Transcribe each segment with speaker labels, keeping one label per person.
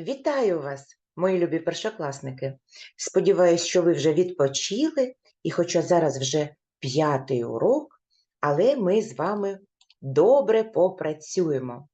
Speaker 1: Вітаю вас, мої любі першокласники. Сподіваюсь, що ви вже відпочили, і хоча зараз вже п'ятий урок, але ми з вами добре попрацюємо.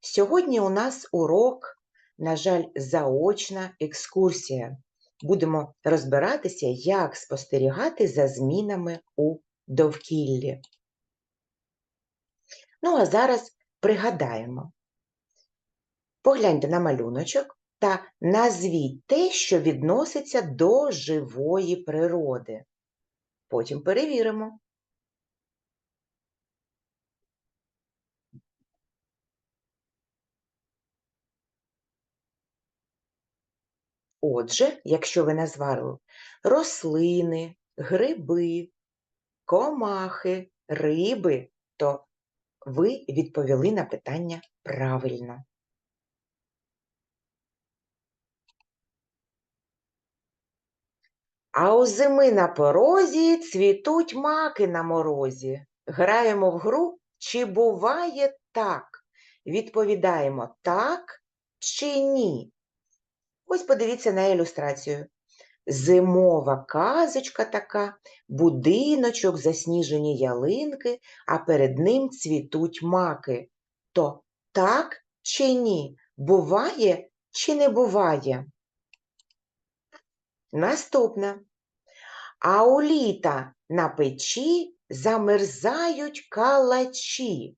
Speaker 1: Сьогодні у нас урок, на жаль, заочна екскурсія. Будемо розбиратися, як спостерігати за змінами у довкіллі. Ну, а зараз пригадаємо. Погляньте на малюночок та назвіть те, що відноситься до живої природи. Потім перевіримо. Отже, якщо ви назвали рослини, гриби, комахи, риби, то ви відповіли на питання правильно. А у зими на порозі цвітуть маки на морозі. Граємо в гру, чи буває так? Відповідаємо так чи ні. Ось подивіться на ілюстрацію. Зимова казочка така, будиночок, засніжені ялинки, а перед ним цвітуть маки. То так чи ні? Буває чи не буває? Наступна. А у літа на печі замерзають калачі.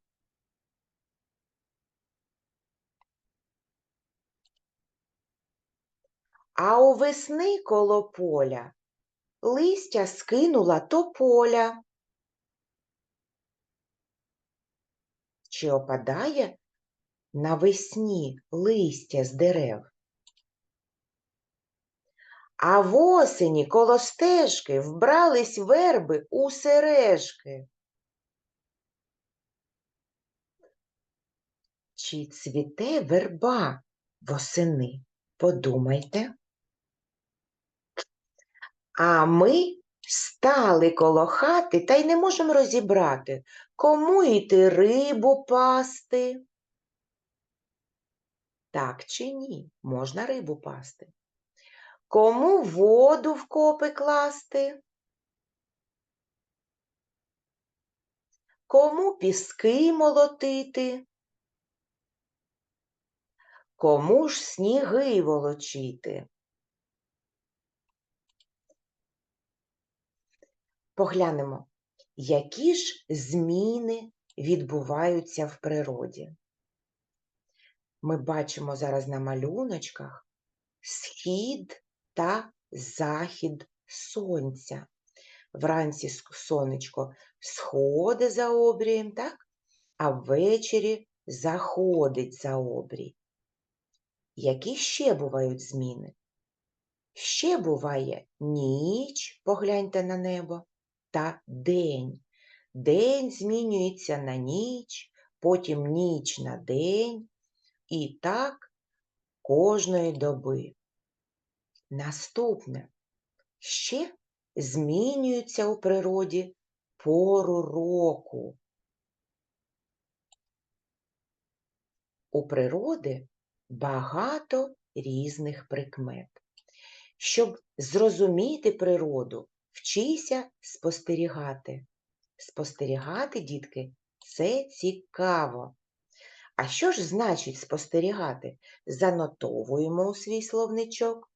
Speaker 1: А у весни коло поля листя скинула тополя. Чи опадає навесні листя з дерев? А в осені коло стежки вбрались верби у сережки. Чи цвіте верба восени? Подумайте. А ми стали коло хати та й не можемо розібрати, кому йти рибу пасти. Так чи ні? Можна рибу пасти. Кому воду в копи класти? Кому піски молотити? Кому ж сніги волочити? Поглянемо, які ж зміни відбуваються в природі. Ми бачимо зараз на малюночках схід та захід сонця. Вранці сонечко сходить за обрієм, так? а ввечері заходить за обрій. Які ще бувають зміни? Ще буває ніч, погляньте на небо, та день. День змінюється на ніч, потім ніч на день, і так кожної доби. Наступне. Ще змінюється у природі пору року. У природи багато різних прикмет. Щоб зрозуміти природу, вчися спостерігати. Спостерігати, дітки, це цікаво. А що ж значить спостерігати? Занотовуємо у свій словничок.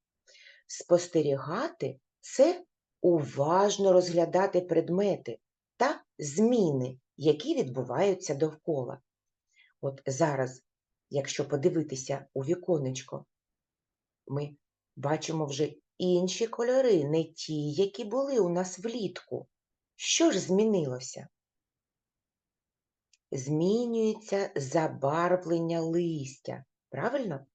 Speaker 1: Спостерігати це уважно розглядати предмети та зміни, які відбуваються довкола. От зараз, якщо подивитися у віконечко, ми бачимо вже інші кольори, не ті, які були у нас влітку. Що ж змінилося? Змінюється забарвлення листя. Правильно?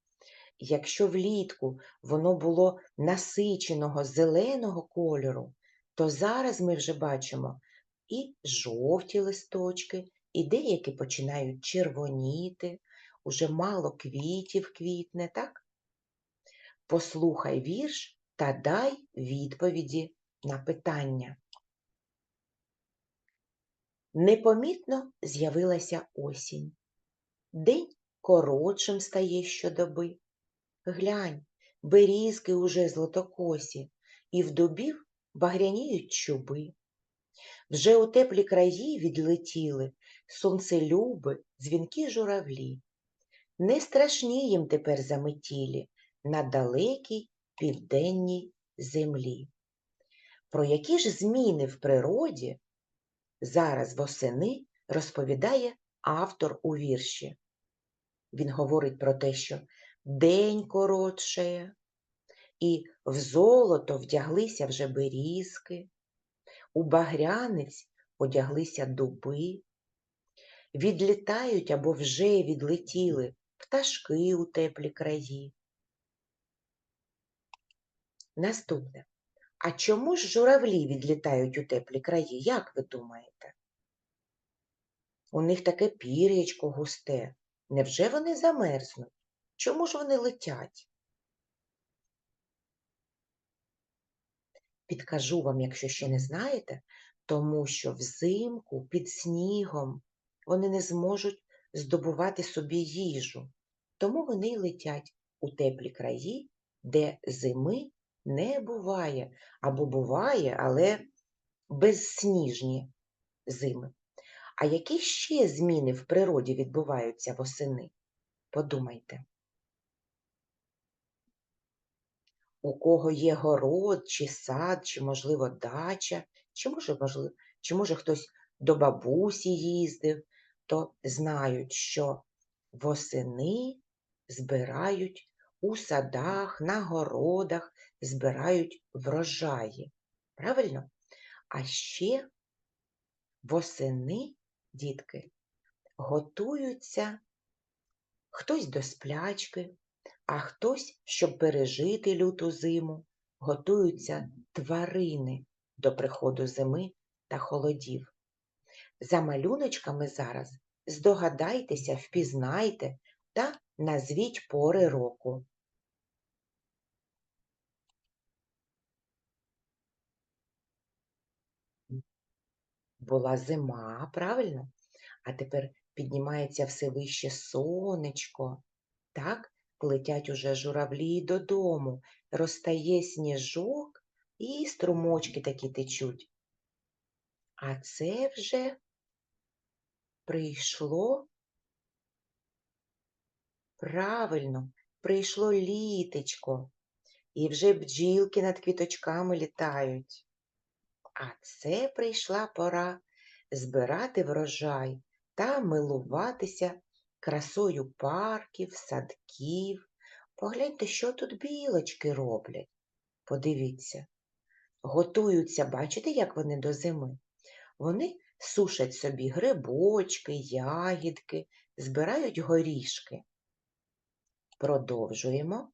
Speaker 1: Якщо влітку воно було насиченого зеленого кольору, то зараз ми вже бачимо і жовті листочки, і деякі починають червоніти, уже мало квітів квітне, так? Послухай вірш та дай відповіді на питання. Непомітно з'явилася осінь. День коротшим стає щодоби. Глянь, берізки уже злотокосі, і в дубів багряніють чуби. Вже у теплі краї відлетіли сонцелюби, дзвінкі журавлі. Не страшні їм тепер заметілі на далекій південній землі. Про які ж зміни в природі зараз восени розповідає автор у вірші. Він говорить про те, що день коротшає, і в золото вдяглися вже берізки, у багрянець одяглися дуби, відлітають або вже відлетіли пташки у теплі краї. Наступне. А чому ж журавлі відлітають у теплі краї? Як ви думаєте? У них таке пір'ячко густе. Невже вони замерзнуть? Чому ж вони летять? Підкажу вам, якщо ще не знаєте, тому що взимку під снігом вони не зможуть здобувати собі їжу, тому вони й летять у теплі краї, де зими не буває, або буває, але безсніжні зими. А які ще зміни в природі відбуваються восени? Подумайте. У кого є город, чи сад, чи, можливо, дача, чи може, можливо, чи може хтось до бабусі їздив, то знають, що восени збирають у садах, на городах, збирають врожаї. Правильно? А ще восени, дітки, готуються хтось до сплячки, а хтось, щоб пережити люту зиму, готуються тварини до приходу зими та холодів. За малюночками зараз здогадайтеся, впізнайте та назвіть пори року. Була зима, правильно? А тепер піднімається все вище сонечко. Так, летять уже журавлі додому, розтає сніжок і струмочки такі течуть. А це вже прийшло правильно, прийшло літечко, і вже бджілки над квіточками літають. А це прийшла пора збирати врожай та милуватися красою парків, садків. Погляньте, що тут білочки роблять. Подивіться, готуються, бачите, як вони до зими? Вони сушать собі грибочки, ягідки, збирають горішки. Продовжуємо.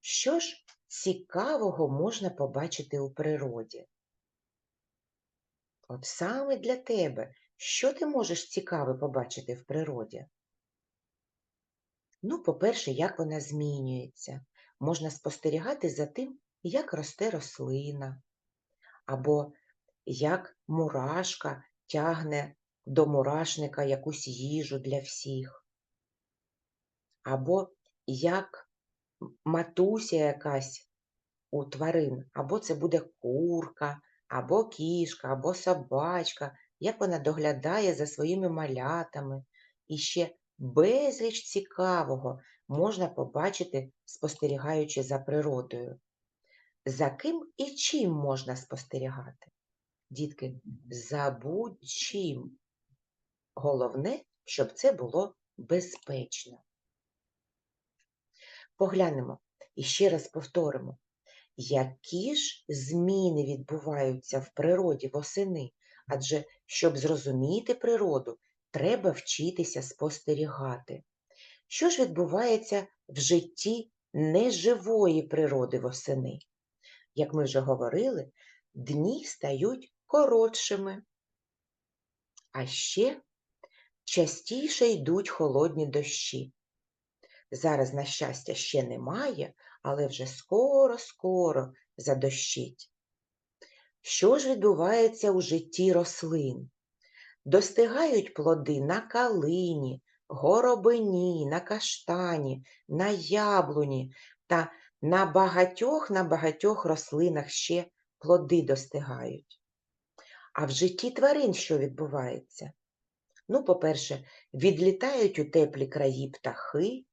Speaker 1: Що ж цікавого можна побачити у природі? От саме для тебе, що ти можеш цікаве побачити в природі? Ну, по-перше, як вона змінюється. Можна спостерігати за тим, як росте рослина, або як мурашка тягне до мурашника якусь їжу для всіх, або як матуся якась у тварин, або це буде курка, або кішка, або собачка, як вона доглядає за своїми малятами. І ще безліч цікавого можна побачити, спостерігаючи за природою. За ким і чим можна спостерігати? Дітки, за будь-чим. Головне, щоб це було безпечно. Поглянемо і ще раз повторимо, які ж зміни відбуваються в природі восени? Адже щоб зрозуміти природу, треба вчитися спостерігати. Що ж відбувається в житті неживої природи восени? Як ми вже говорили, дні стають коротшими, а ще частіше йдуть холодні дощі. Зараз, на щастя, ще немає, але вже скоро-скоро задощить. Що ж відбувається у житті рослин? Достигають плоди на калині, горобині, на каштані, на яблуні та на багатьох на багатьох рослинах ще плоди достигають. А в житті тварин що відбувається? Ну, по-перше, відлітають у теплі краї птахи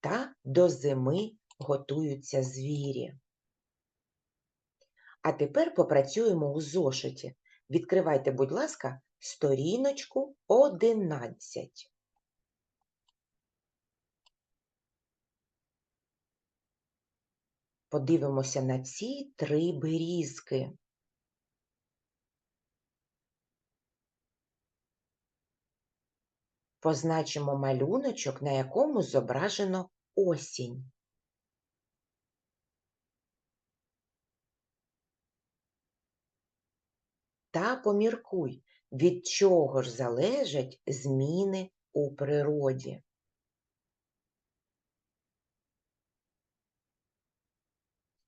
Speaker 1: та до зими готуються звірі. А тепер попрацюємо у зошиті. Відкривайте, будь ласка, сторіночку 11. Подивимося на ці три берізки. Позначимо малюночок, на якому зображено осінь. Та поміркуй, від чого ж залежать зміни у природі.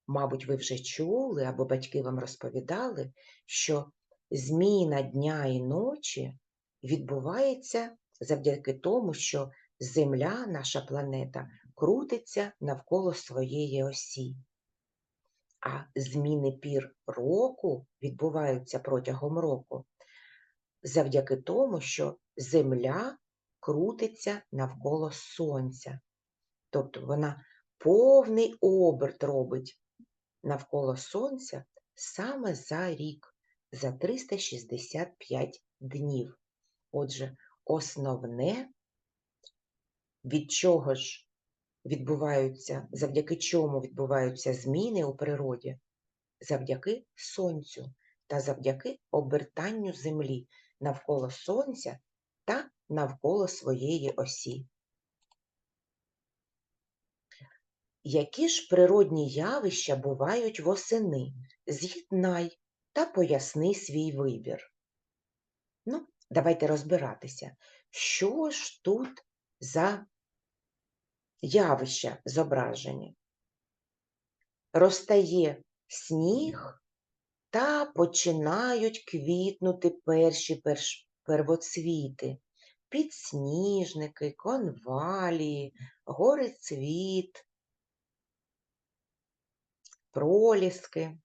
Speaker 1: Мабуть, ви вже чули або батьки вам розповідали, що зміна дня і ночі відбувається завдяки тому, що Земля, наша планета, крутиться навколо своєї осі. А зміни пір року відбуваються протягом року завдяки тому, що Земля крутиться навколо Сонця. Тобто вона повний оберт робить навколо Сонця саме за рік, за 365 днів. Отже, основне, від чого ж відбуваються, завдяки чому відбуваються зміни у природі, завдяки Сонцю та завдяки обертанню Землі навколо Сонця та навколо своєї осі. Які ж природні явища бувають восени? З'єднай та поясни свій вибір. Ну, давайте розбиратися, що ж тут за явища зображені. Розтає сніг та починають квітнути перші перш... первоцвіти, підсніжники, конвалії, горицвіт, проліски.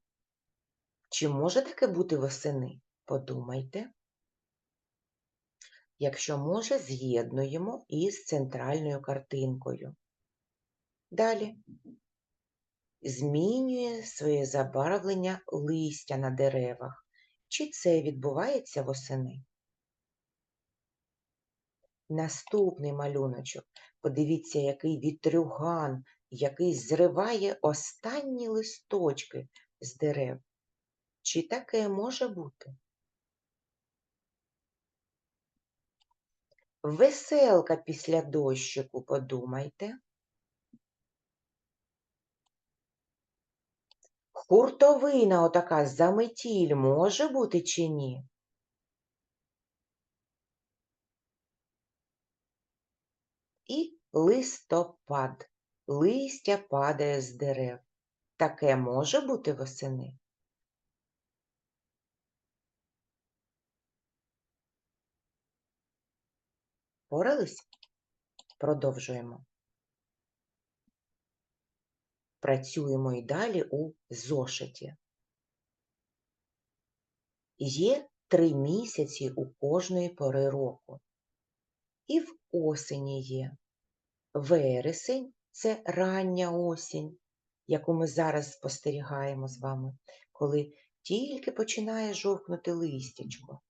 Speaker 1: Чи може таке бути восени? Подумайте. Якщо може, з'єднуємо із центральною картинкою. Далі змінює своє забарвлення листя на деревах. Чи це відбувається восени? Наступний малюночок. Подивіться, який вітрюган, який зриває останні листочки з дерев. Чи таке може бути? Веселка після дощику, подумайте. Хуртовина отака заметіль може бути чи ні? І листопад. Листя падає з дерев. Таке може бути восени? Порались? Продовжуємо. Працюємо і далі у зошиті. Є три місяці у кожної пори року. І в осені є. Вересень це рання осінь, яку ми зараз спостерігаємо з вами, коли тільки починає жовкнути листячко.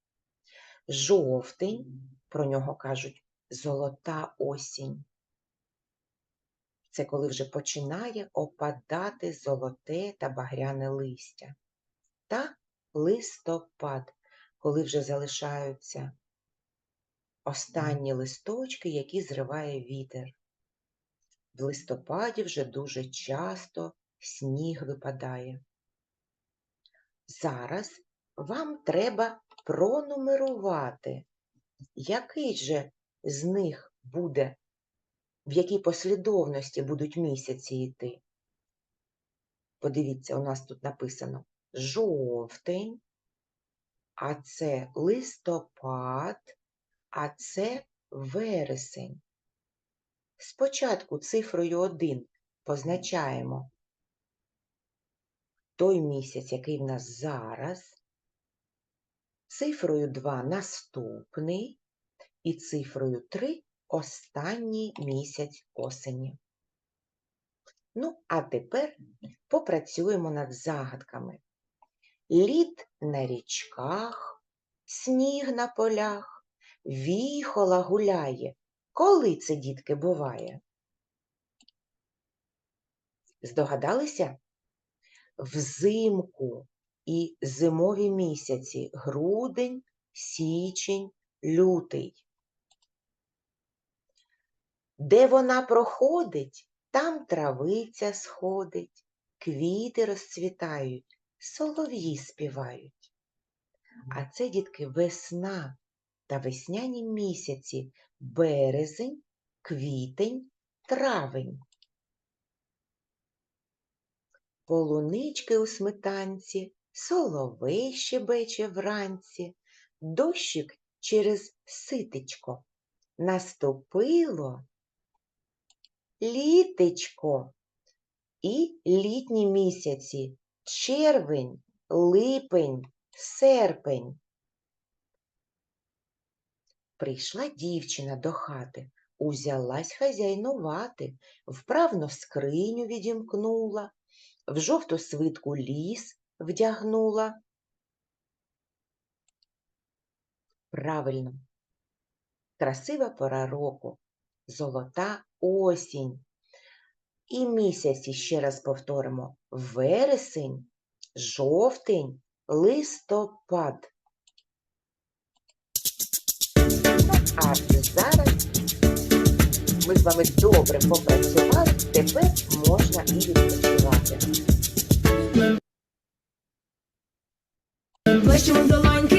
Speaker 1: Жовтень, про нього кажуть, золота осінь. Це коли вже починає опадати золоте та багряне листя. Та листопад, коли вже залишаються останні листочки, які зриває вітер. В листопаді вже дуже часто сніг випадає. Зараз вам треба пронумерувати, який же з них буде, в якій послідовності будуть місяці йти. Подивіться, у нас тут написано жовтень, а це листопад, а це вересень. спочатку цифрою 1 позначаємо той місяць, який в нас зараз, цифрою 2 наступний і цифрою 3 останній місяць осені. Ну, а тепер попрацюємо над загадками. Лід на річках, сніг на полях, віхола гуляє. Коли це, дітки, буває? Здогадалися? Взимку і зимові місяці грудень, січень, лютий. Де вона проходить, там травиця сходить, квіти розцвітають, солов'ї співають. А це, дітки, весна та весняні місяці березень, квітень, травень. Полунички у сметанці, соловей щебече вранці, дощик через ситечко. Наступило літечко і літні місяці червень, липень, серпень. Прийшла дівчина до хати, узялась хазяйнувати, вправно скриню відімкнула, в жовту свитку ліс вдягнула. Правильно, красива пора року, золота осінь. І місяці ще раз повторимо вересень, жовтень, листопад. А зараз ми з вами добре попрацювали, тепер можна і відпочивати.
Speaker 2: Плещемо долоньки,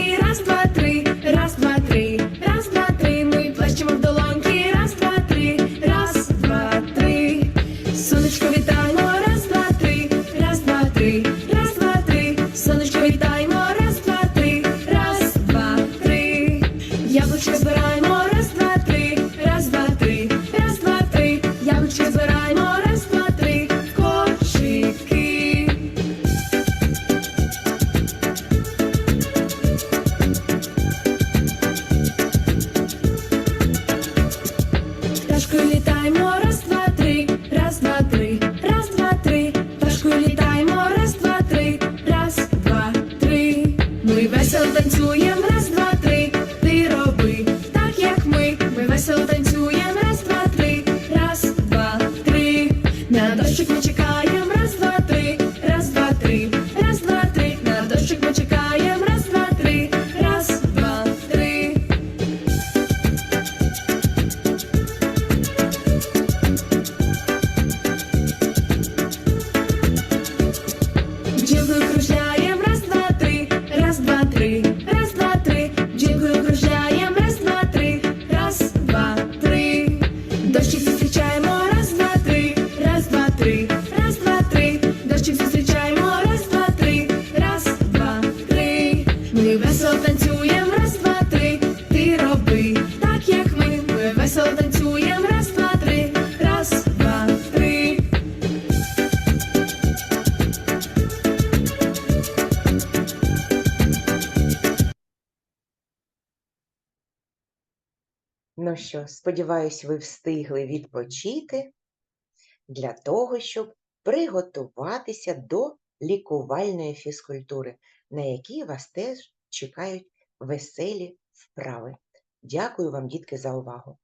Speaker 1: Ну що, сподіваюсь, ви встигли відпочити для того, щоб приготуватися до лікувальної фізкультури, на якій вас теж чекають веселі вправи. Дякую вам, дітки, за увагу!